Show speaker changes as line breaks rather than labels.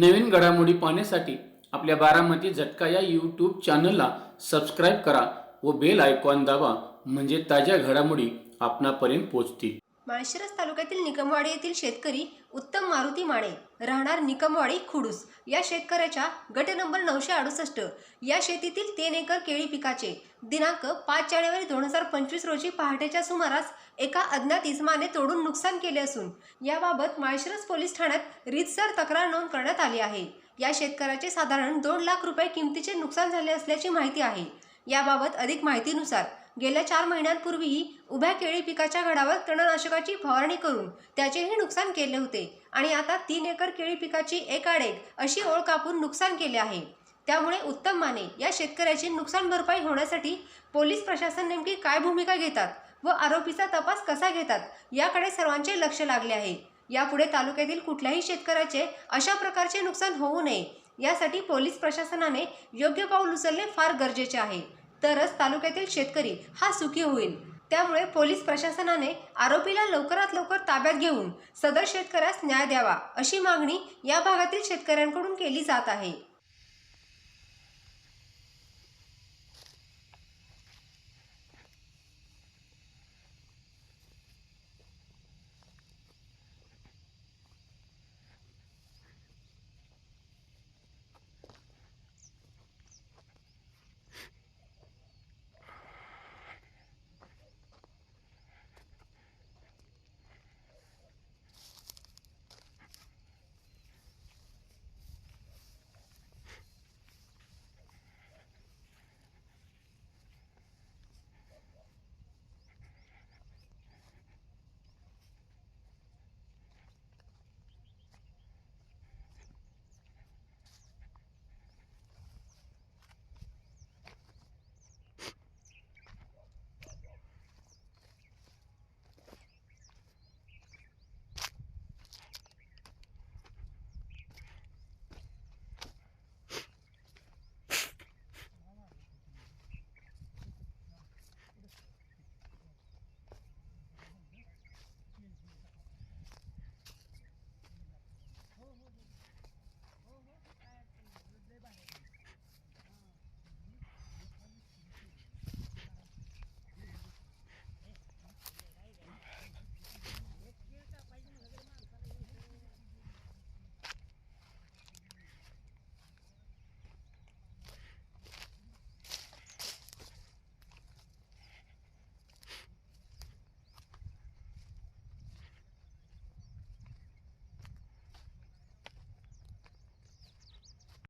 नवीन घडामोडी पाहण्यासाठी आपल्या बारामती झटका या यूट्यूब चॅनलला सबस्क्राईब करा व बेल आयकॉन दाबा म्हणजे ताज्या घडामोडी आपणापर्यंत पोहोचतील.
माळशिरस तालुक्यातील निकमवाडी येथील शेतकरी उत्तम मारुती माने राहणार निकमवाडी खुडूस. या शेतकऱ्याच्या गट नंबर नऊशे अडुसष्ट. या शेतीतील तीन एकर केळी पिकाचे दिनांक पाच जानेवारी दोन हजार पंचवीस रोजी पहाटेच्या सुमारास एका अज्ञात इसमाने तोडून नुकसान केले असून याबाबत माळशिरस पोलीस ठाण्यात रीतसर तक्रार नोंद करण्यात आली आहे. या शेतकऱ्याचे साधारण दोन लाख रुपये किमतीचे नुकसान झाले असल्याची माहिती आहे. याबाबत अधिक माहितीनुसार गेल्या चार महिन्यांपूर्वीही उभ्या केळी पिकाच्या घडावर तणनाशकाची फवारणी करून त्याचेही नुकसान केले होते. आणि आता तीन एकर केळी पिकाची एकाडेक अशी ओळ कापून नुकसान केले आहे. त्यामुळे उत्तम माने या शेतकऱ्याची नुकसान भरपाई होण्यासाठी पोलीस प्रशासन नेमकी काय भूमिका घेतात व आरोपीचा तपास कसा घेतात याकडे सर्वांचे लक्ष लागले आहे. यापुढे तालुक्यातील कुठल्याही शेतकऱ्याचे अशा प्रकारचे नुकसान होऊ नये यासाठी पोलीस प्रशासनाने योग्य पाऊल उचलणे फार गरजेचे आहे. तरच तालुक्यातील शेतकरी हा सुखी होईल. त्यामुळे पोलीस प्रशासनाने आरोपीला लवकरात लवकर ताब्यात घेऊन सदर शेतकऱ्यास न्याय द्यावा अशी मागणी या भागातील शेतकऱ्यांकडून केली जात आहे.